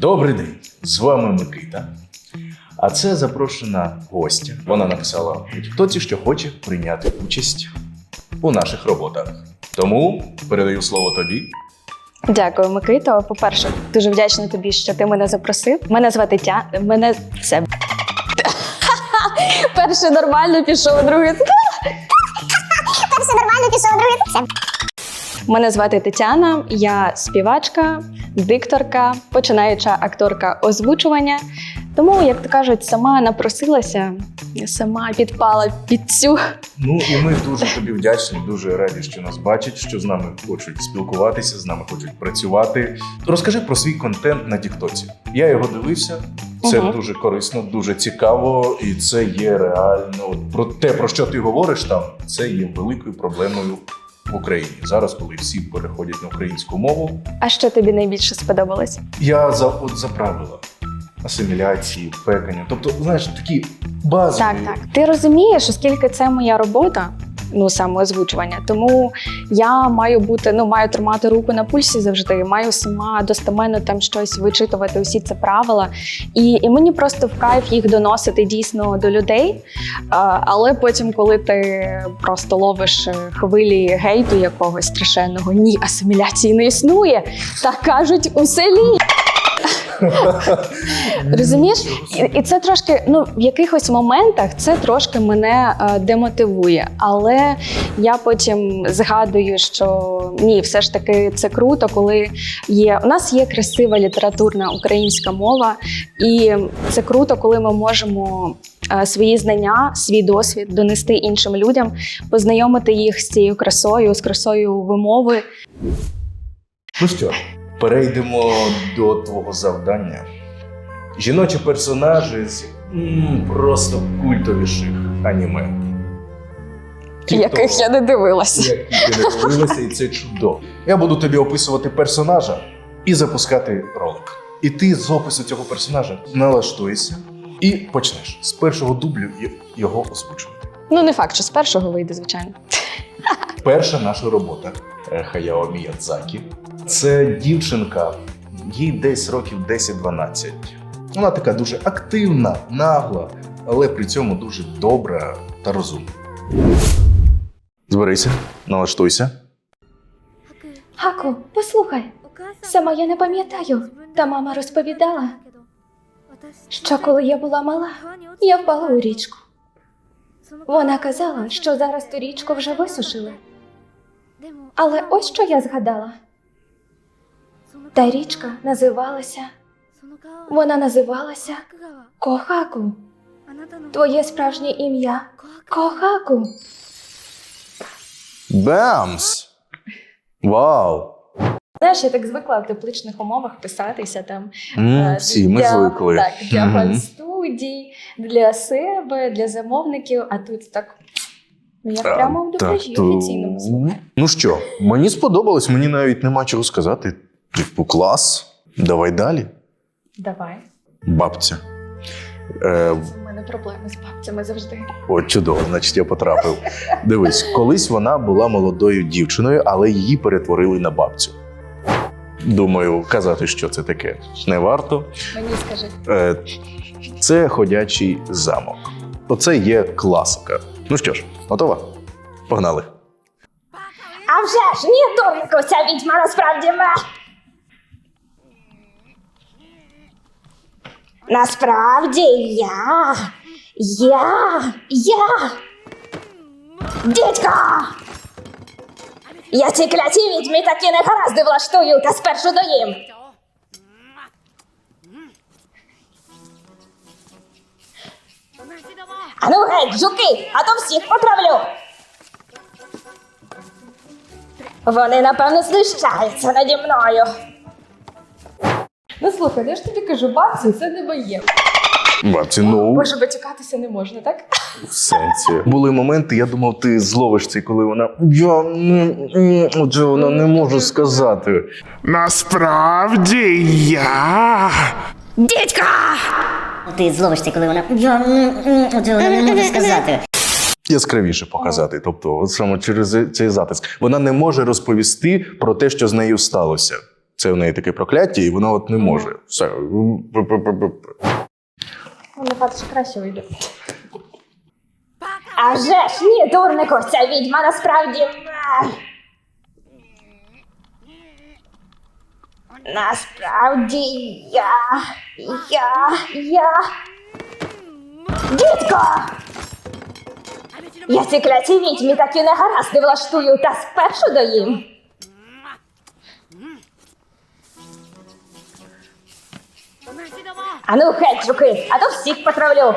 Добрий день, з вами Микита. А це запрошена гостя. Вона написала Тіктоці, що хоче прийняти участь у наших роботах. Тому передаю слово тобі. Дякую, Микито. По-перше, дуже вдячна тобі, що ти мене запросив. Мене звати Тя. Мене все. Перший нормально пішов, другий. Перше нормально пішов, друге все. Мене звати Тетяна, я співачка, дикторка, починаюча акторка озвучування. Тому, як то кажуть, сама напросилася, сама підпала під цю. Ну і ми дуже тобі вдячні, дуже раді, що нас бачать, що з нами хочуть спілкуватися, з нами хочуть працювати. Розкажи про свій контент на Тіктоці. Я його дивився. Це Мгм. дуже корисно, дуже цікаво, і це є реально про те, про що ти говориш там. Це є великою проблемою в Україні зараз, коли всі переходять на українську мову. А що тобі найбільше сподобалось? Я за от за правила асиміляції, пекання. Тобто, знаєш, такі базові. Так, так. Ти розумієш, оскільки це моя робота, ну саме озвучування, тому я маю бути, ну маю тримати руку на пульсі завжди, маю сама достеменно там щось вичитувати, усі ці правила. І, і мені просто в кайф їх доносити дійсно до людей. Але потім, коли ти просто ловиш е, хвилі гейту якогось страшенного, ні, асиміляції не існує, так кажуть у селі. Розумієш? І, це трошки, ну в якихось моментах це трошки мене е, демотивує. Але я потім згадую, що ні, все ж таки це круто, коли є. У нас є красива літературна українська мова, і це круто, коли ми можемо. е, Свої знання, свій досвід донести іншим людям, познайомити їх з цією красою, з красою вимови. Ну що, перейдемо до твого завдання. Жіночі персонажі з м, просто культовіших аніме. Ті, яких хто- я не дивилася. які ти не дивилася, і це чудово. Я буду тобі описувати персонажа і запускати ролик. І ти з опису цього персонажа налаштуєшся і почнеш з першого дублю й- його озвучувати. Ну не факт, що з першого вийде, звичайно. Перша наша робота е, Хаяо Міядзакі. Це дівчинка, їй десь років 10-12. Вона така дуже активна, нагла, але при цьому дуже добра та розумна. Зберися, налаштуйся. Хаку, послухай, сама я не пам'ятаю. Та мама розповідала, що коли я була мала, я впала у річку. Вона казала, що зараз ту річку вже висушили. Але ось що я згадала. Та річка називалася, вона називалася Кохаку. Твоє справжнє ім'я Кохаку. Бамс! Вау! Знаєш, я так звикла в тепличних умовах писатися там. Е, всі ми для- звикли. Так, для Мгм. фан-студій, для себе, для замовників, а тут так. Ну, як прямо в дубляжі офіційному. Ну що, мені сподобалось, мені навіть нема чого сказати. Типу, клас. Давай далі. Давай. Бабця. Е, У мене проблеми з бабцями завжди. О, чудово, значить, я потрапив. Дивись, колись вона була молодою дівчиною, але її перетворили на бабцю. Думаю, казати, що це таке, не варто. Мені скажи. Е, Це ходячий замок. Оце є класика. Ну що ж, готова? Погнали. А вже ж ні, дурнику, ця відьма насправді ме. Насправді я. Я. Я. Дідько! Я цій клятій відьмі такі негаразди влаштую та спершу доїм. Ану геть, жуки, а то всіх потравлю. Вони, напевно, знущаються наді мною. Ну слухай, я ж тобі кажу, бабці це не моє. Бабці, ну Боже, батюкатися не можна, так? в сенсі. Були моменти, я думав, ти зловиш це, коли вона. Я не, отже, вона не можу сказати. Насправді я. Дідько! Ти зловиш це, коли вона. Я м, м, оце вона не може сказати. яскравіше показати. Тобто, от саме через цей затиск. Вона не може розповісти про те, що з нею сталося. Це в неї таке прокляття, і вона от не може. Все. Ну, не факт, що краще вийде. А вже ж ні, дурнику, ця відьма насправді. Насправді я. Я. Я. Дідько! Я ці кляті відьмі такі негаразди влаштую та спершу доїм. Ану, геть, жуки, а то всіх потравлю.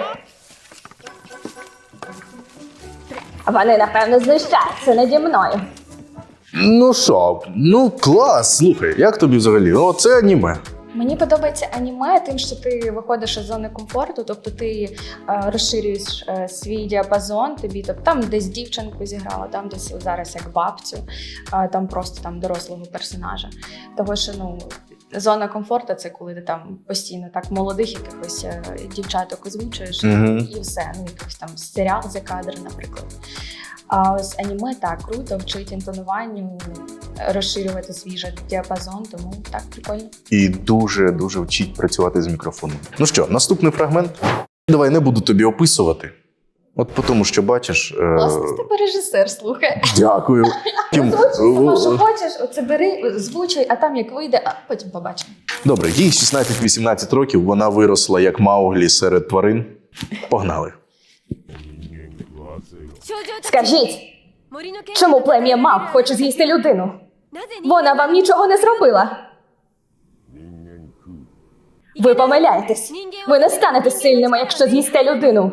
Вони, напевно, знущаються наді мною. Ну що, ну клас, слухай, як тобі взагалі? Ну, це аніме. Мені подобається аніме тим, що ти виходиш із зони комфорту, тобто ти е, розширюєш е, свій діапазон, тобі тобто, там десь дівчинку зіграла, там десь зараз як бабцю, е, там просто там дорослого персонажа. Того що ну. Зона комфорту це коли ти там постійно так молодих якихось е, дівчаток озвучуєш Мгм. і все. Ну, якийсь там серіал за кадр, наприклад. А ось аніме так круто, вчить інтонуванню, розширювати свій же діапазон, тому так прикольно. І дуже дуже вчить працювати з мікрофоном. Ну що, наступний фрагмент. Давай не буду тобі описувати. От по тому, що бачиш. е, Класно з тебе режисер, слухай. Дякую. Тім, Озвучуй що е, хочеш, оце бери, звучай, а там як вийде, а потім побачимо. Добре, їй 16-18 років, вона виросла як Мауглі серед тварин. Погнали. Скажіть, чому плем'я мав хоче з'їсти людину? Вона вам нічого не зробила. Ви помиляєтесь. Ви не станете сильними, якщо з'їсте людину.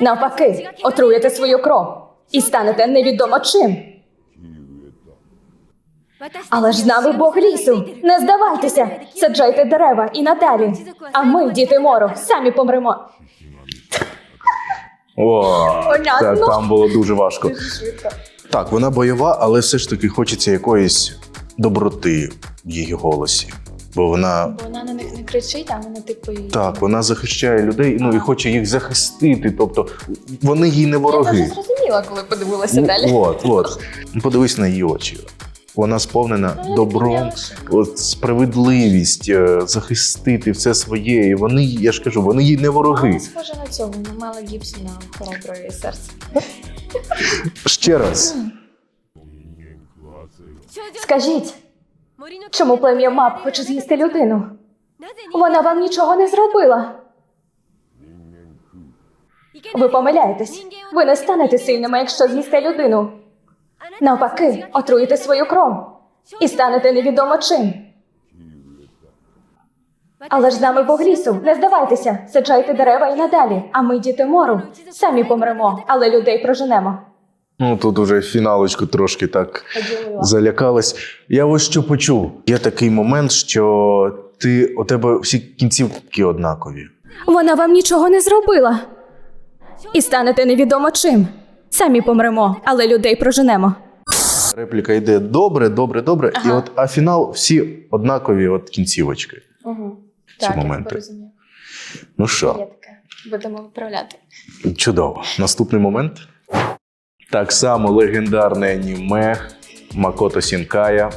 Навпаки, отруєте свою кров і станете невідомо чим. Але ж з нами Бог лісу. Не здавайтеся, саджайте дерева і надалі. А ми, діти мору, самі помремо. О, Понятно. так, там було дуже важко. Так, вона бойова, але все ж таки хочеться якоїсь доброти в її голосі. Бо вона Бо вона не кричить, а вона типу. і- так, вона захищає людей, ну і хоче їх захистити. Тобто вони їй не Я вороги. навіть зрозуміла, коли подивилася Ну, далі. От, от. Ну, Подивись на її очі. Вона сповнена Ну, добром, от, справедливість, е, захистити все своє. І вони, я ж кажу, вони їй не вороги. Вона схожа на цього, на Мела Гібсона хороброї серце. Ще раз. Скажіть, чому плем'я мав хоче з'їсти людину? Вона вам нічого не зробила. Ви помиляєтесь. Ви не станете сильними, якщо з'їсте людину. Навпаки, отруїте свою кров і станете невідомо чим. Але ж з нами Бог лісу. Не здавайтеся, саджайте дерева і надалі. А ми, діти мору, самі помремо, але людей проженемо. Ну тут уже фіналочку трошки так залякалась. Я ось що почув. Є такий момент, що ти у тебе всі кінцівки однакові. Вона вам нічого не зробила. І станете невідомо чим. Самі помремо, але людей проженемо. Репліка йде добре, добре, добре. І от, а фінал всі однакові от кінцівочки. Угу. Ці Так, моменти. тебе розумію. Ну що. Будемо виправляти. чудово. Наступний момент. Так само легендарне аніме Макото Сінкая.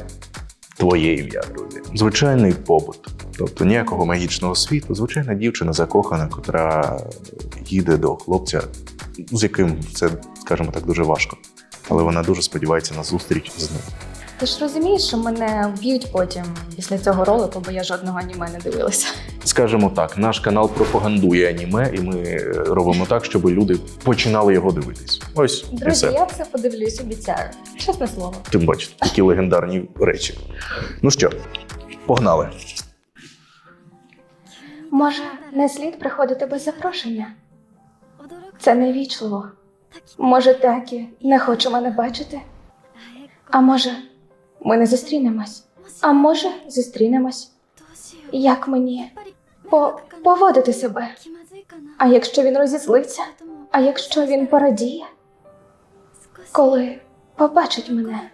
Твоє ім'я, друзі. Звичайний побут. Тобто ніякого магічного світу. Звичайна дівчина закохана, котра їде до хлопця, з яким це, скажімо так, дуже важко. Але вона дуже сподівається на зустріч з ним. Ти ж розумієш, що мене вб'ють потім після цього ролику, бо я жодного аніме не дивилася. Скажімо так, наш канал пропагандує аніме, і ми робимо так, щоб люди починали його дивитись. Ось і Друзі, все. я все подивлюсь, обіцяю. Чесне слово. Тим бачите, такі легендарні речі. Ну що, погнали. Може, не слід приходити без запрошення? Це невічливо. Може, такі не хоче мене бачити? А може, ми не зустрінемось? А може, зустрінемось? Як мені по- поводити себе? А якщо він розізлиться? А якщо він порадіє? Коли побачить мене?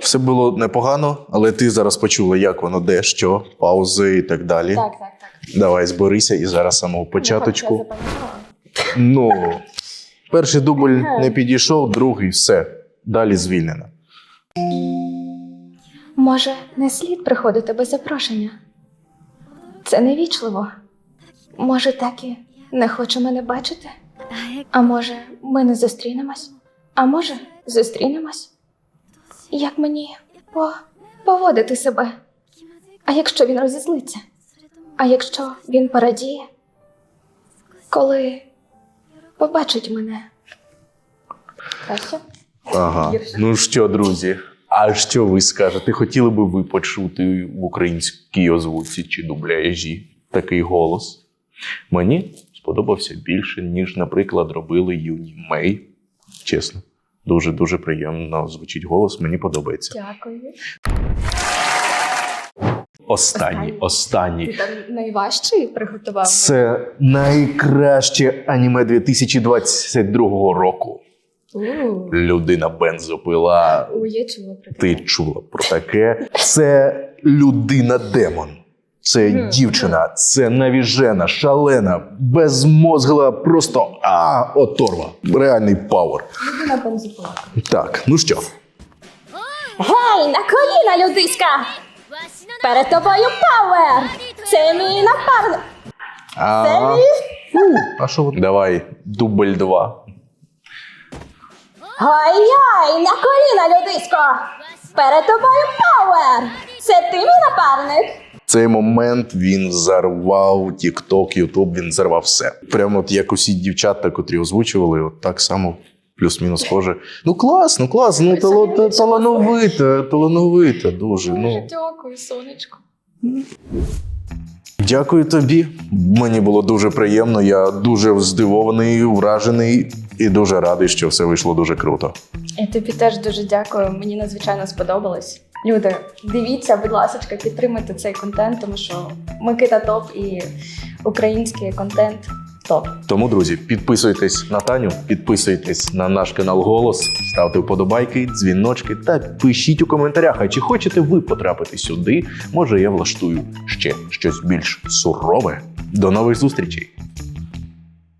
Все було непогано, але ти зараз почула, як воно де, що, паузи і так далі. Так, так, так. Давай зберися і зараз самого початочку. Ну, перший дубль не підійшов, другий все. Далі звільнена. Може, не слід приходити без запрошення? Це невічливо. Може, так і не хоче мене бачити? А може, ми не зустрінемось? А може, зустрінемось? Як мені по... поводити себе? А якщо він розізлиться? А якщо він порадіє? Коли побачить мене? Краще? Ага. Ну що, друзі, а що ви скажете? Хотіли би ви почути в українській озвучці чи дубляжі такий голос? Мені сподобався більше, ніж, наприклад, робили юні Мей. Чесно, дуже дуже приємно звучить голос. Мені подобається. Дякую. Останній, останній. там найважчий приготував? Це найкраще аніме 2022 року. Людина бензопила. У, я чула про Ти чула про таке? Це людина демон. Це дівчина, це навіжена, шалена, безмозгла, просто а, оторва. Реальний пауер. Людина. Так, ну що, Гей, на коліна, людиська! Перед тобою пауер! Це мій напарник! а, Фу, а що ви? Давай, дубль два. Ой-ой, на коліна, людисько! Перед тобою пауер! Це ти мій напарник? Цей момент він взорвав TikTok, YouTube, він взорвав все. Прямо от як усі дівчата, котрі озвучували, от так само. Плюс-мінус схоже. Ну клас, ну клас, ну тало, та- талановита, талановита, дуже. Ну. Дякую, сонечко. Дякую тобі. Мені було дуже приємно. Я дуже здивований, вражений і дуже радий, що все вийшло дуже круто. Я тобі теж дуже дякую. Мені надзвичайно сподобалось. Люди, дивіться, будь ласка, підтримуйте цей контент, тому що Микита топ і український контент топ. Тому, друзі, підписуйтесь на Таню, підписуйтесь на наш канал Голос, ставте вподобайки, дзвіночки та пишіть у коментарях, а чи хочете ви потрапити сюди? Може, я влаштую ще щось більш сурове. До нових зустрічей!